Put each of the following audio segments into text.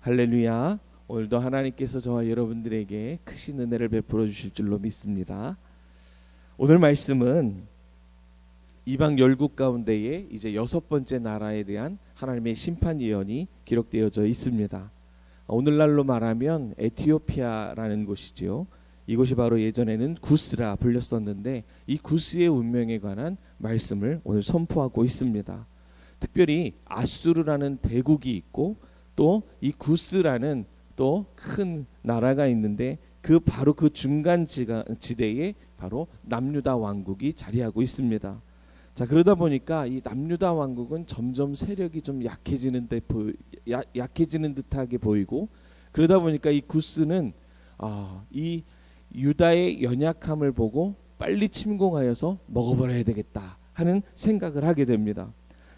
할렐루야. 오늘도 하나님께서 저와 여러분들에게 크신 은혜를 베풀어 주실 줄로 믿습니다. 오늘 말씀은 이방 열국 가운데에 이제 여섯 번째 나라에 대한 하나님의 심판 예언이 기록되어져 있습니다. 오늘날로 말하면 에티오피아라는 곳이지요. 이곳이 바로 예전에는 구스라 불렸었는데 이 구스의 운명에 관한 말씀을 오늘 선포하고 있습니다. 특별히 아수르라는 대국이 있고 또 이 구스라는 또 큰 나라가 있는데 그 바로 그 중간 지대에 바로 남유다 왕국이 자리하고 있습니다. 자 그러다 보니까 이 남유다 왕국은 점점 세력이 좀 약해지는 데 보, 야, 약해지는 듯하게 보이고 그러다 보니까 이 구스는 아, 이 유다의 연약함을 보고 빨리 침공하여서 먹어버려야 되겠다 하는 생각을 하게 됩니다.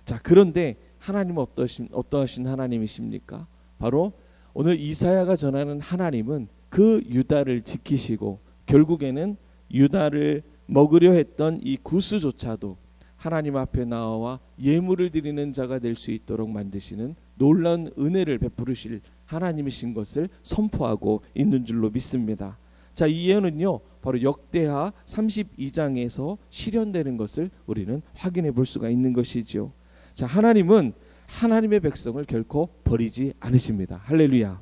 자 그런데 하나님은 어떠신 어떠하신 하나님이십니까? 바로 오늘 이사야가 전하는 하나님은 그 유다를 지키시고 결국에는 유다를 먹으려 했던 이 구스조차도 하나님 앞에 나와 예물을 드리는 자가 될 수 있도록 만드시는 놀라운 은혜를 베푸르실 하나님이신 것을 선포하고 있는 줄로 믿습니다. 자, 이 예언은요. 바로 역대하 32장에서 실현되는 것을 우리는 확인해 볼 수가 있는 것이지요. 자, 하나님은 하나님의 백성을 결코 버리지 않으십니다. 할렐루야.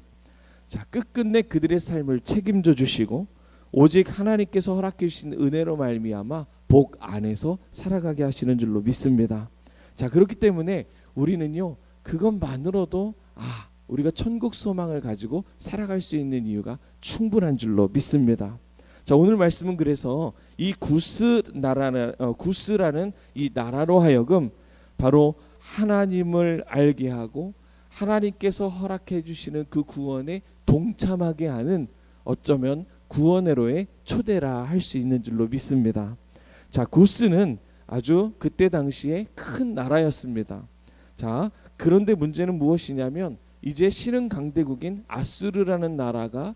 자, 끝끝내 그들의 삶을 책임져 주시고 오직 하나님께서 허락해 주신 은혜로 말미암아 복 안에서 살아가게 하시는 줄로 믿습니다. 자, 그렇기 때문에 우리는요. 그것만으로도 아, 우리가 천국 소망을 가지고 살아갈 수 있는 이유가 충분한 줄로 믿습니다. 자, 오늘 말씀은 그래서 이 구스 나라는 어, 구스라는 이 나라로 하여금 바로 하나님을 알게 하고 하나님께서 허락해 주시는 그 구원에 동참하게 하는 어쩌면 구원회로의 초대라 할 수 있는 줄로 믿습니다. 자, 구스는 아주 그때 당시에 큰 나라였습니다. 자, 그런데 문제는 무엇이냐면 이제 신흥 강대국인 아수르라는 나라가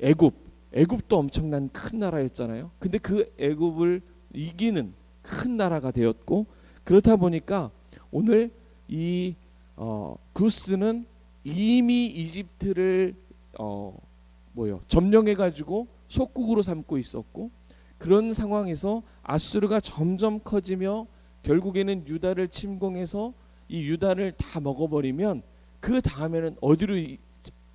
애굽, 애굽도 엄청난 큰 나라였잖아요. 근데 그 애굽을 이기는 큰 나라가 되었고 그렇다 보니까 오늘 이 어, 구스는 이미 이집트를 어, 뭐요? 점령해 가지고 속국으로 삼고 있었고 그런 상황에서 아수르가 점점 커지며 결국에는 유다를 침공해서 이 유다를 다 먹어버리면 그 다음에는 어디로 이-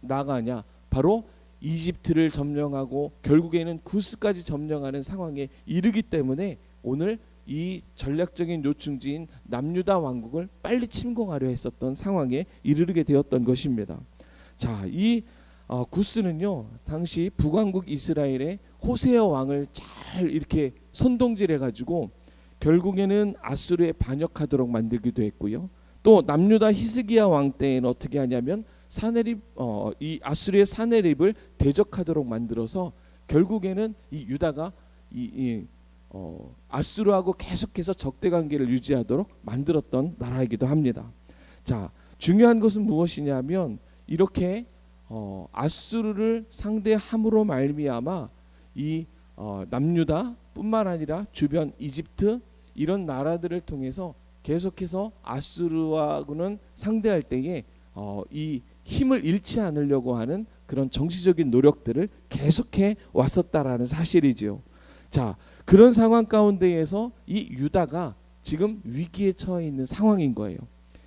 나가냐? 바로 이집트를 점령하고 결국에는 구스까지 점령하는 상황에 이르기 때문에 오늘 이 전략적인 요충지인 남유다 왕국을 빨리 침공하려 했었던 상황에 이르게 되었던 것입니다. 자, 이 어, 구스는요 당시 북왕국 이스라엘의 호세어 왕을 잘 이렇게 선동질해 가지고 결국에는 아수르에 반역하도록 만들기도 했고요. 또 남유다 히스기야 왕 때에는 어떻게 하냐면 사네립 어, 이 아수르의 사네립을 대적하도록 만들어서 결국에는 이 유다가 이, 이 어, 아수르하고 계속해서 적대 관계를 유지하도록 만들었던 나라이기도 합니다. 자, 중요한 것은 무엇이냐면 이렇게 어, 아수르를 상대함으로 말미암아 이 어, 남유다뿐만 아니라 주변 이집트 이런 나라들을 통해서 계속해서 아수르와는 상대할 때에 어, 이 힘을 잃지 않으려고 하는 그런 정치적인 노력들을 계속해 왔었다라는 사실이지요. 자, 그런 상황 가운데에서 이 유다가 지금 위기에 처해 있는 상황인 거예요.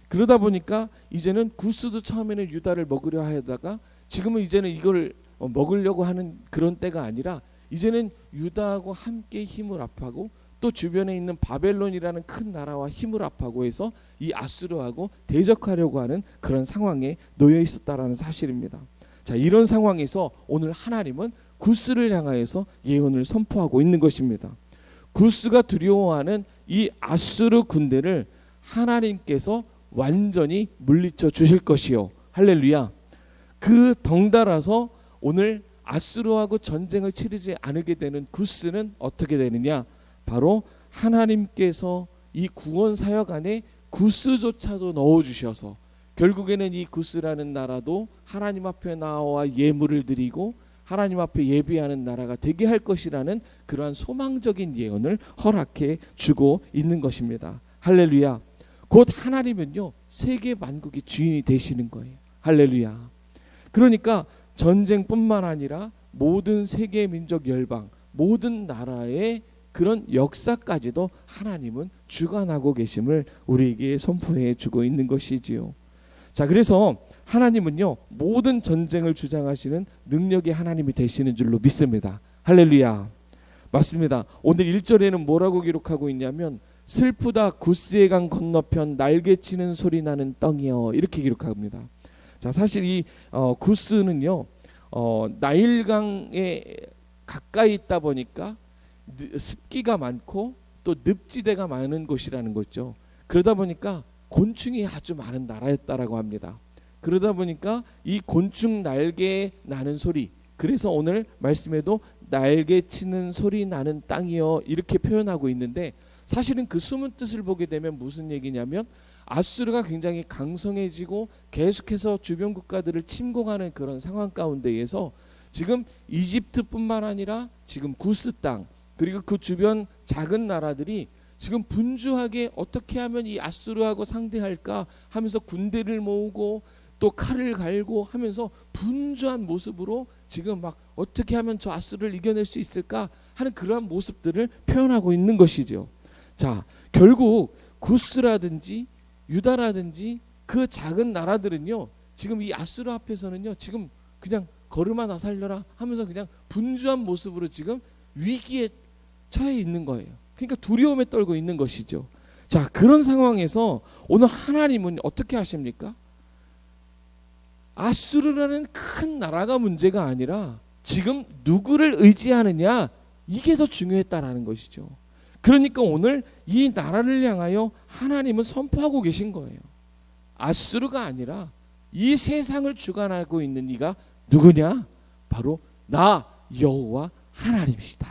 그러다 보니까 이제는 구스도 처음에는 유다를 먹으려 하다가 지금은 이제는 이걸 어, 먹으려고 하는 그런 때가 아니라 이제는 유다하고 함께 힘을 합하고 또 주변에 있는 바벨론이라는 큰 나라와 힘을 합하고 해서 이 아수르하고 대적하려고 하는 그런 상황에 놓여 있었다라는 사실입니다. 자, 이런 상황에서 오늘 하나님은 구스를 향하여서 예언을 선포하고 있는 것입니다. 구스가 두려워하는 이 아수르 군대를 하나님께서 완전히 물리쳐 주실 것이요. 할렐루야. 그 덩달아서 오늘 아수르하고 전쟁을 치르지 않게 되는 구스는 어떻게 되느냐? 바로 하나님께서 이 구원 사역 안에 구스조차도 넣어 주셔서 결국에는 이 구스라는 나라도 하나님 앞에 나와 예물을 드리고 하나님 앞에 예비하는 나라가 되게 할 것이라는 그러한 소망적인 예언을 허락해 주고 있는 것입니다. 할렐루야. 곧 하나님은요 세계 만국의 주인이 되시는 거예요. 할렐루야. 그러니까 전쟁뿐만 아니라 모든 세계 민족 열방, 모든 나라의 그런 역사까지도 하나님은 주관하고 계심을 우리에게 선포해 주고 있는 것이지요. 자, 그래서 하나님은요, 모든 전쟁을 주장하시는 능력의 하나님이 되시는 줄로 믿습니다. 할렐루야. 맞습니다. 오늘 1절에는 뭐라고 기록하고 있냐면 슬프다 구스의 강 건너편 날개치는 소리 나는 땅이여 이렇게 기록합니다. 자, 사실 이 어, 구스는요. 어, 나일강에 가까이 있다 보니까 느- 습기가 많고 또 늪지대가 많은 곳이라는 거죠. 그러다 보니까 곤충이 아주 많은 나라였다라고 합니다. 그러다 보니까 이 곤충 날개 나는 소리 그래서 오늘 말씀에도 날개 치는 소리 나는 땅이여 이렇게 표현하고 있는데 사실은 그 숨은 뜻을 보게 되면 무슨 얘기냐면 아수르가 굉장히 강성해지고 계속해서 주변 국가들을 침공하는 그런 상황 가운데에서 지금 이집트뿐만 아니라 지금 구스 땅 그리고 그 주변 작은 나라들이 지금 분주하게 어떻게 하면 이 아수르하고 상대할까 하면서 군대를 모으고 또 칼을 갈고 하면서 분주한 모습으로 지금 막 어떻게 하면 저 아수르를 이겨낼 수 있을까 하는 그러한 모습들을 표현하고 있는 것이죠. 자, 결국 구스라든지 유다라든지 그 작은 나라들은요. 지금 이 아수르 앞에서는요. 지금 그냥 걸음 하나 살려라 하면서 그냥 분주한 모습으로 지금 위기에 처해 있는 거예요. 그러니까 두려움에 떨고 있는 것이죠. 자, 그런 상황에서 오늘 하나님은 어떻게 하십니까? 아수르라는 큰 나라가 문제가 아니라 지금 누구를 의지하느냐 이게 더 중요했다라는 것이죠. 그러니까 오늘 이 나라를 향하여 하나님은 선포하고 계신 거예요. 아수르가 아니라 이 세상을 주관하고 있는 이가 누구냐? 바로 나 여호와 하나님이시다.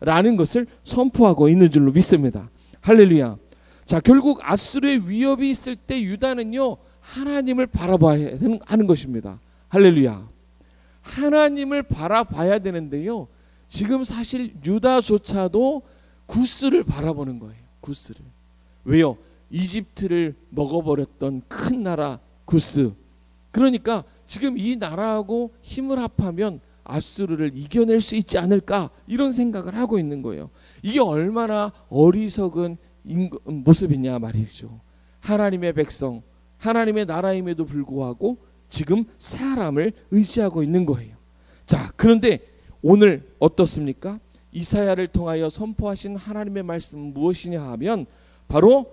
라는 것을 선포하고 있는 줄로 믿습니다. 할렐루야. 자, 결국 아수르의 위협이 있을 때 유다는요. 하나님을 바라봐야 하는 것입니다. 할렐루야. 하나님을 바라봐야 되는데요. 지금 사실 유다조차도 구스를 바라보는 거예요. 구스를. 왜요? 이집트를 먹어버렸던 큰 나라 구스. 그러니까 지금 이 나라하고 힘을 합하면 아수르를 이겨낼 수 있지 않을까 이런 생각을 하고 있는 거예요. 이게 얼마나 어리석은 인- 모습이냐 말이죠. 하나님의 백성, 하나님의 나라임에도 불구하고 지금 사람을 의지하고 있는 거예요. 자, 그런데 오늘 어떻습니까? 이사야를 통하여 선포하신 하나님의 말씀은 무엇이냐 하면 바로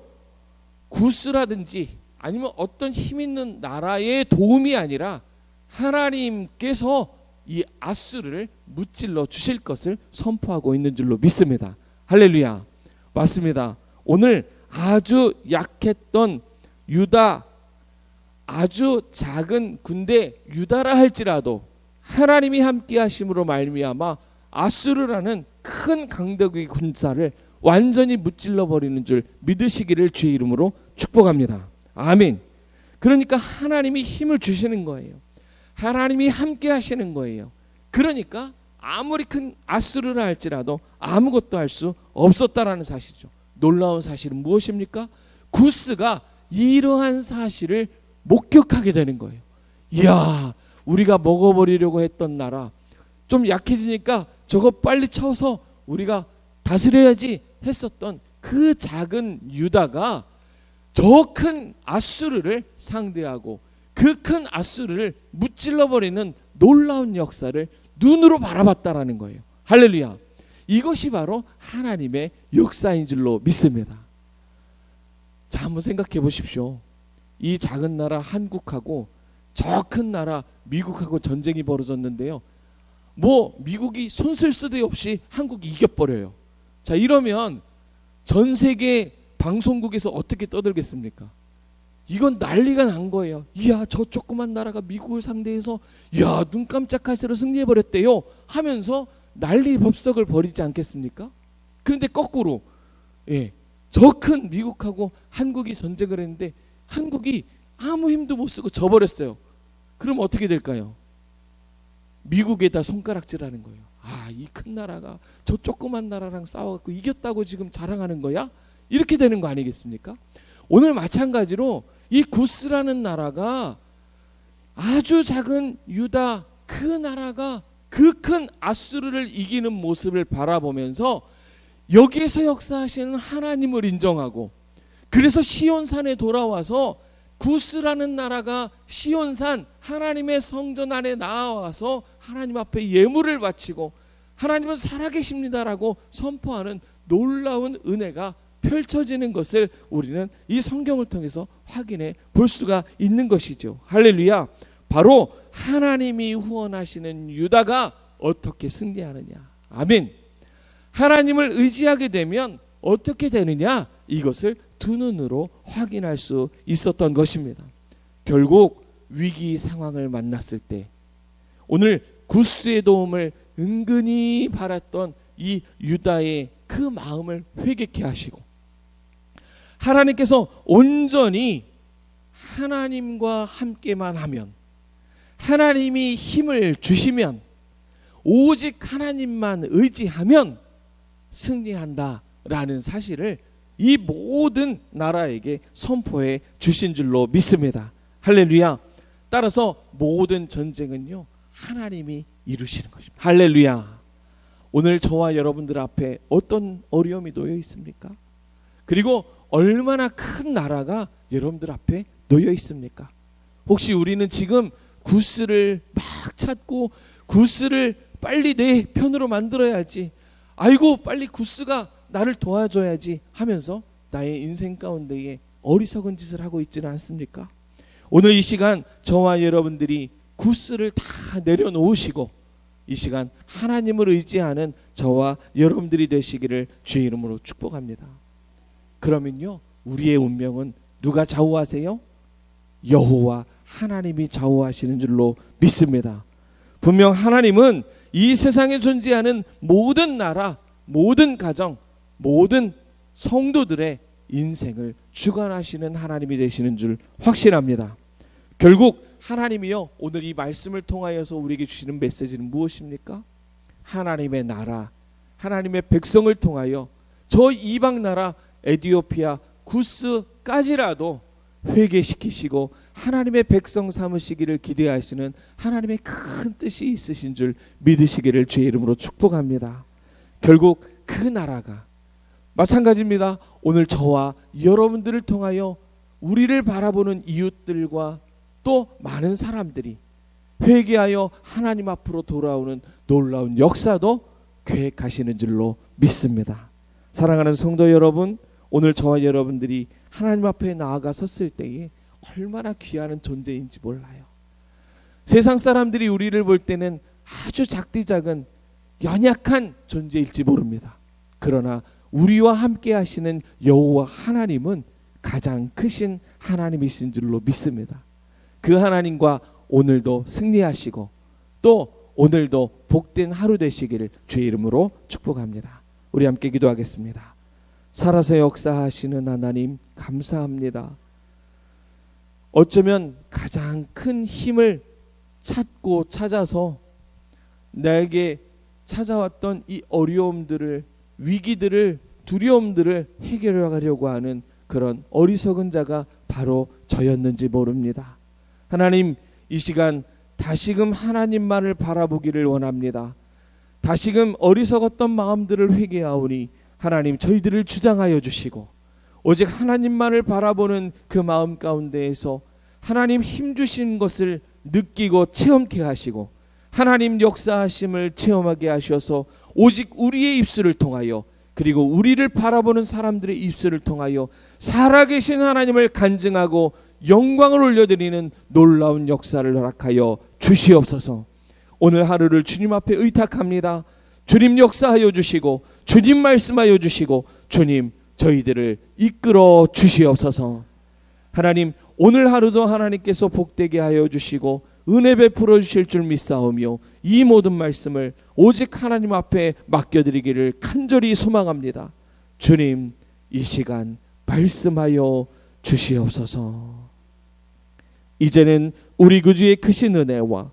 구스라든지 아니면 어떤 힘 있는 나라의 도움이 아니라 하나님께서 이 아수르를 무찔러 주실 것을 선포하고 있는 줄로 믿습니다. 할렐루야. 맞습니다. 오늘 아주 약했던 유다 아주 작은 군대 유다라 할지라도 하나님이 함께 하심으로 말미암아 아수르라는 큰 강대국의 군사를 완전히 무찔러 버리는 줄 믿으시기를 주의 이름으로 축복합니다. 아멘. 그러니까 하나님이 힘을 주시는 거예요. 하나님이 함께 하시는 거예요. 그러니까 아무리 큰 아수르라 할지라도 아무것도 할 수 없었다라는 사실이죠. 놀라운 사실은 무엇입니까? 구스가 이러한 사실을 목격하게 되는 거예요. 이야, 우리가 먹어버리려고 했던 나라 좀 약해지니까 저거 빨리 쳐서 우리가 다스려야지 했었던 그 작은 유다가 저 큰 아수르를 상대하고 그 큰 아수르를 무찔러 버리는 놀라운 역사를 눈으로 바라봤다라는 거예요. 할렐루야. 이것이 바로 하나님의 역사인 줄로 믿습니다. 자, 한번 생각해 보십시오. 이 작은 나라 한국하고 저 큰 나라 미국하고 전쟁이 벌어졌는데요. 뭐 미국이 손쓸 수도 없이 한국이 이겨버려요. 자 이러면 전 세계 방송국에서 어떻게 떠들겠습니까? 이건 난리가 난 거예요. 이야 저 조그만 나라가 미국을 상대해서 야눈 깜짝할 새로 승리해 버렸대요. 하면서 난리 법석을 벌이지 않겠습니까? 그런데 거꾸로 예, 저 큰 미국하고 한국이 전쟁을 했는데 한국이 아무 힘도 못 쓰고 져버렸어요. 그럼 어떻게 될까요? 미국에다 손가락질하는 거예요. 아, 이 큰 나라가 저 조그만 나라랑 싸워갖고 이겼다고 지금 자랑하는 거야? 이렇게 되는 거 아니겠습니까? 오늘 마찬가지로 이 구스라는 나라가 아주 작은 유다 그 나라가 그 큰 아수르를 이기는 모습을 바라보면서 여기에서 역사하시는 하나님을 인정하고 그래서 시온산에 돌아와서 구스라는 나라가 시온산 하나님의 성전 안에 나와서 하나님 앞에 예물을 바치고 하나님은 살아계십니다라고 선포하는 놀라운 은혜가 펼쳐지는 것을 우리는 이 성경을 통해서 확인해 볼 수가 있는 것이죠. 할렐루야. 바로 하나님이 후원하시는 유다가 어떻게 승리하느냐. 아멘. 하나님을 의지하게 되면 어떻게 되느냐? 이것을 두 눈으로 확인할 수 있었던 것입니다. 결국 위기 상황을 만났을 때 오늘 구스의 도움을 은근히 바랐던 이 유다의 그 마음을 회개케 하시고 하나님께서 온전히 하나님과 함께만 하면 하나님이 힘을 주시면 오직 하나님만 의지하면 승리한다 라는 사실을 이 모든 나라에게 선포해 주신 줄로 믿습니다. 할렐루야. 따라서 모든 전쟁은요 하나님이 이루시는 것입니다. 할렐루야. 오늘 저와 여러분들 앞에 어떤 어려움이 놓여 있습니까? 그리고 얼마나 큰 나라가 여러분들 앞에 놓여 있습니까? 혹시 우리는 지금 구스를 막 찾고 구스를 빨리 내 편으로 만들어야지. 아이고 빨리 구스가 나를 도와줘야지 하면서 나의 인생 가운데에 어리석은 짓을 하고 있지는 않습니까? 오늘 이 시간 저와 여러분들이 구스를 다 내려놓으시고 이 시간 하나님을 의지하는 저와 여러분들이 되시기를 주의 이름으로 축복합니다. 그러면요 우리의 운명은 누가 좌우하세요? 여호와 하나님이 좌우하시는 줄로 믿습니다. 분명 하나님은 이 세상에 존재하는 모든 나라, 모든 가정, 모든 성도들의 인생을 주관하시는 하나님이 되시는 줄 확신합니다. 결국 하나님이요 오늘 이 말씀을 통하여서 우리에게 주시는 메시지는 무엇입니까? 하나님의 나라, 하나님의 백성을 통하여 저 이방 나라 에디오피아 구스까지라도 회개시키시고 하나님의 백성 삼으시기를 기대하시는 하나님의 큰 뜻이 있으신 줄 믿으시기를 주의 이름으로 축복합니다. 결국 그 나라가 마찬가지입니다. 오늘 저와 여러분들을 통하여 우리를 바라보는 이웃들과 또 많은 사람들이 회개하여 하나님 앞으로 돌아오는 놀라운 역사도 계획하시는 줄로 믿습니다. 사랑하는 성도 여러분, 오늘 저와 여러분들이 하나님 앞에 나아가 섰을 때에 얼마나 귀한 존재인지 몰라요. 세상 사람들이 우리를 볼 때는 아주 작디 작은 연약한 존재일지 모릅니다. 그러나 우리와 함께 하시는 여호와 하나님은 가장 크신 하나님이신 줄로 믿습니다. 그 하나님과 오늘도 승리하시고 또 오늘도 복된 하루 되시기를 주의 이름으로 축복합니다. 우리 함께 기도하겠습니다. 살아서 역사하시는 하나님 감사합니다. 어쩌면 가장 큰 힘을 찾고 찾아서 나에게 찾아왔던 이 어려움들을 위기들을 두려움들을 해결하려고 하는 그런 어리석은 자가 바로 저였는지 모릅니다. 하나님 이 시간 다시금 하나님만을 바라보기를 원합니다. 다시금 어리석었던 마음들을 회개하오니 하나님 저희들을 주장하여 주시고 오직 하나님만을 바라보는 그 마음 가운데에서 하나님 힘 주신 것을 느끼고 체험케 하시고 하나님 역사하심을 체험하게 하셔서 오직 우리의 입술을 통하여 그리고 우리를 바라보는 사람들의 입술을 통하여 살아계신 하나님을 간증하고 영광을 올려드리는 놀라운 역사를 허락하여 주시옵소서. 오늘 하루를 주님 앞에 의탁합니다. 주님 역사하여 주시고 주님 말씀하여 주시고 주님 저희들을 이끌어 주시옵소서. 하나님 오늘 하루도 하나님께서 복되게 하여 주시고 은혜 베풀어 주실 줄 믿사오며 이 모든 말씀을 오직 하나님 앞에 맡겨드리기를 간절히 소망합니다. 주님 이 시간 말씀하여 주시옵소서. 이제는 우리 구주의 크신 은혜와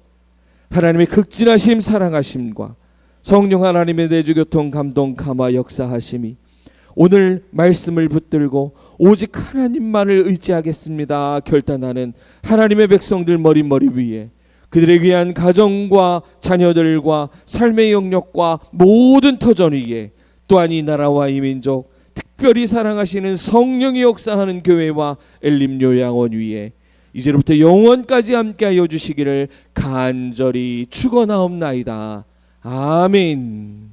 하나님의 극진하심 사랑하심과 성령 하나님의 내주교통 감동 감화 역사하심이 오늘 말씀을 붙들고 오직 하나님만을 의지하겠습니다. 결단하는 하나님의 백성들 머리머리 위에 그들에 위한 가정과 자녀들과 삶의 영역과 모든 터전 위에 또한 이 나라와 이 민족 특별히 사랑하시는 성령이 역사하는 교회와 엘림 요양원 위에 이제부터 영원까지 함께하여 주시기를 간절히 축원하옵나이다. 아멘.